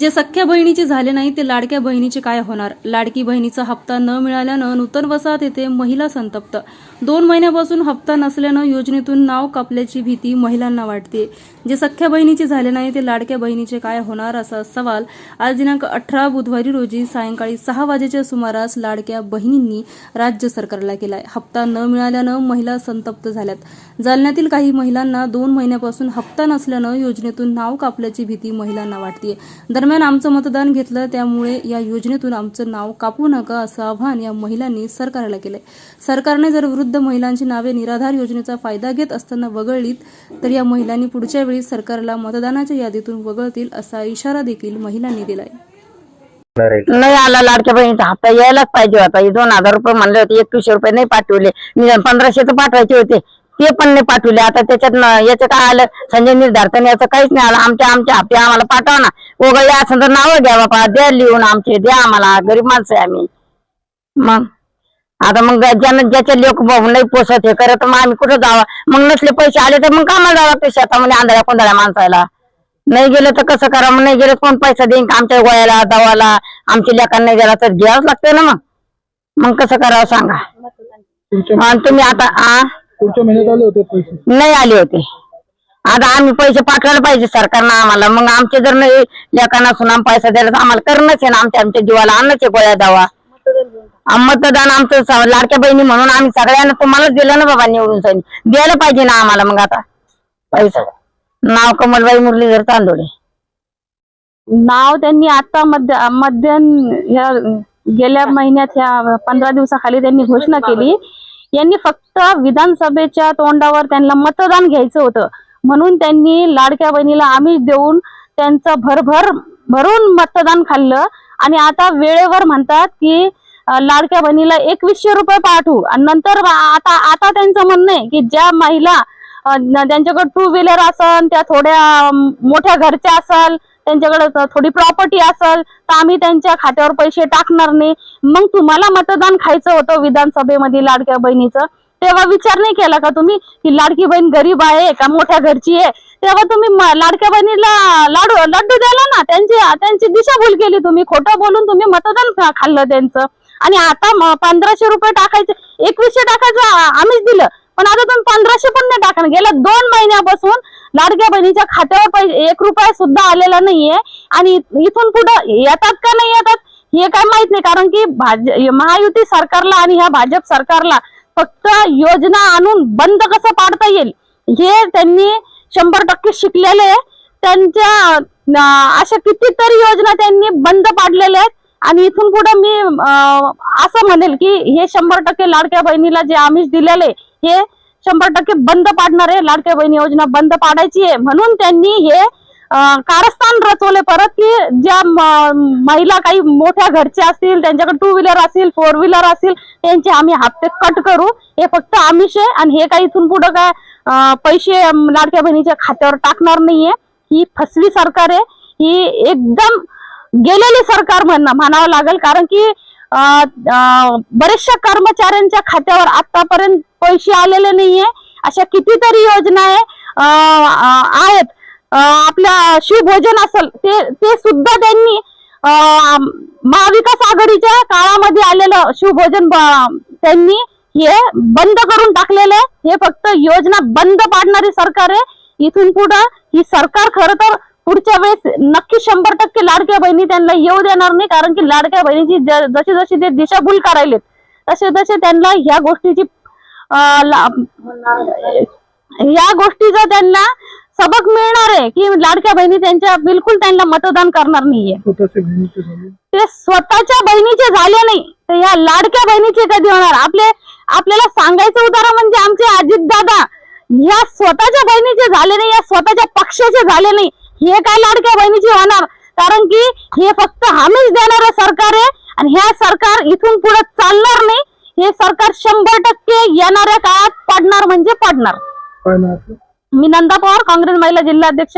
जे सख्ख्या बहिणीचे झाले नाही ते लाडक्या बहिणीचे काय होणार? लाडकी बहिणीचा हप्ता न मिळाल्यानं नूतन वसाहत येथे महिला संतप्त. दोन महिन्यापासून हप्ता नसल्यानं योजनेतून नाव कापल्याची भीती महिलांना वाटते. जे सख्ख्या बहिणीचे झाले नाही ते लाडक्या बहिणीचे काय होणार असा सवाल आज दिनांक अठरा बुधवारी रोजी सायंकाळी सहा वाजेच्या सुमारास लाडक्या बहिणींनी राज्य सरकारला केलाय. हप्ता न मिळाल्यानं महिला संतप्त झाल्यात. जालन्यातील काही महिलांना दोन महिन्यापासून हप्ता नसल्यानं योजनेतून नाव कापल्याची भीती महिलांना वाटते दरम्यान आमचं मतदान घेतलं त्यामुळे या योजनेतून आमचं नाव कापू नका असं आव्हान या महिलांनी सरकारला केलंय. सरकारने जर वृद्ध महिलांची नावे निराधार योजनेचा फायदा घेत असताना वगळलीत तर या महिलांनी पुढच्या वेळी सरकारला मतदानाच्या यादीतून वगळतील असा इशारा देखील महिलांनी दिलाय. नाही आला लाडक्या बहिणीचा हप्ता. यायलाच पाहिजे होता. दोन हजार रुपये म्हणले होते एकवीसशे रुपये नाही पाठवले. निदान पंधराशे तर पाठवायचे होते. ते पण नाही पाठवले. आता त्याच्यात याचं काय आलं संजय निर्धारताना याचं काहीच नाही आलं. आमच्या आमच्या हप्ते आम्हाला पाठवा ना. वगैरे असं तर नावं द्या बापा. द्या लिहून आमचे द्या आम्हाला. गरीब माणसं आहे आम्ही. मग? आता मग ज्यांना ज्याच्या लोक नाही पोसत हे करत मग आम्ही कुठं जावं? मग नसले पैसे आले तर मग कामाला जावं ते शेतामध्ये आंधळ्या कोंधळ्या माणसाला. नाही गेलं तर कसं करा मग नाही गेलं कोण पैसा देईन? का आमच्या गोळ्याला दवाला आमच्या लेखांना नाही गेला तर घ्यावंच लागतं ना मग. मग कसं करावं सांगा? तुम्ही आता आ? पुढच्या महिन्यात आले होते पैसे? नाही आले होते. आता आम्ही पैसे पाठवायला पाहिजे सरकारनं आम्हाला. मग आमचे जर नाही लेखांना सुनाम पैसा द्यायला तर आम्हाला करणंच आहे ना. आमच्या आमच्या जीवाला आणणंच आहे गोळ्या दवा. मतदान आमचं स- लाडक्या बहिणी म्हणून आम्ही सगळ्यांना तुम्हालाच दिलं ना बाबा निवडून सनी द्यायला पाहिजे ना आम्हाला मग आता. पैसा. नाव कमलबाई मुरलीधर तांदोडे नाव त्यांनी आता मध्य मध्यन ह्या गेल्या महिन्यात ह्या पंधरा दिवसाखाली त्यांनी घोषणा केली. यांनी फक्त विधानसभेच्या तोंडावर त्यांना मतदान घ्यायचं होतं. म्हणून त्यांनी लाडक्या बहिणीला आमिष देऊन त्यांचं भरभर भरून मतदान खाल्लं. आणि आता वेळेवर म्हणतात की लाडक्या बहिणीला एकवीसशे रुपये पाठवू. आणि नंतर आता आता त्यांचं म्हणणं आहे की ज्या महिला त्यांच्याकडे टू व्हीलर असल त्या थोड्या मोठ्या घरच्या असल त्यांच्याकडे थोडी प्रॉपर्टी असल तर आम्ही त्यांच्या खात्यावर पैसे टाकणार नाही. मग तुम्हाला मतदान खायचं होतं विधानसभेमध्ये लाडक्या बहिणीचं? तेव्हा विचार नाही केला का तुम्ही? की लाडकी बहीण गरीब आहे का मोठ्या घरची आहे? तेव्हा तुम्ही लाडक्या बहिणीला लाडू लड्डू द्याला ना त्यांची त्यांची दिशाभूल केली तुम्ही. खोटं बोलून तुम्ही मतदान खाल्लं त्यांचं. आणि आता पंधराशे रुपये टाकायचे. एकवीसशे टाकायचं आम्हीच दिलं. पण आता तुम्ही पंधराशे पण नाही टाकणार. गेल्या दोन महिन्यापासून लाडक्या बहिणीच्या खात्यावर पैसे एक रुपया सुद्धा आलेला नाहीये. आणि इथून पुढं येतात का नाही येतात? हे काय माहीत नाही कारण की भाज महायुती सरकारला आणि ह्या भाजप सरकारला फक्त योजना आणून बंद कसं पाडता येईल? हे त्यांनी शंभर टक्के शिकलेले त्यांच्या अशा कितीतरी योजना त्यांनी बंद पाडलेल्या आहेत. आणि इथून पुढे मी असं म्हणेल की हे शंभर टक्के लाडक्या बहिणीला जे आमिष दिलेले हे शंभर टक्के बंद पाडणार आहे. लाडक्या बहिणी योजना बंद पाडायची आहे. म्हणून त्यांनी हे कारस्थान रचवले परत की ज्या म- महिला काही मोठ्या घरच्या असतील त्यांच्याकडे टू व्हीलर असेल फोर व्हीलर असेल त्यांचे आम्ही हप्ते कट करू. हे फक्त आमिष आहे आणि हे काही इथून पुढे काय पैसे लाडक्या बहिणीच्या खात्यावर टाकणार नाहीये. ही फसवी सरकार आहे. ही एकदम गेलेली सरकार म्हणणं म्हणावं लागेल. कारण की बरेचशा कर्मचाऱ्यांच्या खात्यावर आतापर्यंत पैसे आलेले नाहीये. अशा कितीतरी योजना आहे आहेत. आपलं आपल्या शिवभोजन असेल ते ते सुद्धा त्यांनी महाविकास आघाडीच्या काळामध्ये आलेलं शिवभोजन त्यांनी हे बंद करून टाकलेलं आहे. हे फक्त योजना बंद पाडणारी सरकार आहे. इथून पुढं ही सरकार खरं तर पुढच्या वेळेस नक्की शंभर टक्के लाडक्या बहिणी त्यांना येऊ देणार नाही कारण की लाडक्या बहिणीची ज- जशी जशी ते दिशाभूल करायलेत तसे तसे त्यांना ह्या गोष्टीची या गोष्टीचा त्यांना सबक मिळणार आहे की लाडक्या बहिणी त्यांच्या बिलकुल त्यांना मतदान करणार नाहीये. ते स्वतःच्या बहिणीचे झाले नाही तर या लाडक्या बहिणीचे कधी होणार? आपले आपल्याला सांगायचं उदाहरण म्हणजे आमचे अजित दादा ह्या स्वतःच्या बहिणीचे झाले नाही या स्वतःच्या पक्षाचे झाले नाही. हे काय लाडक्या बहिणीचे होणार? कारण की हे फक्त हमीच देणारं सरकार आहे आणि ह्या सरकार इथून पुढे चालणार नाही. हे सरकार शंभर टक्के येणाऱ्या काळात पडणार म्हणजे पडणार? मी नंदा पवार काँग्रेस महिला जिल्हाध्यक्ष.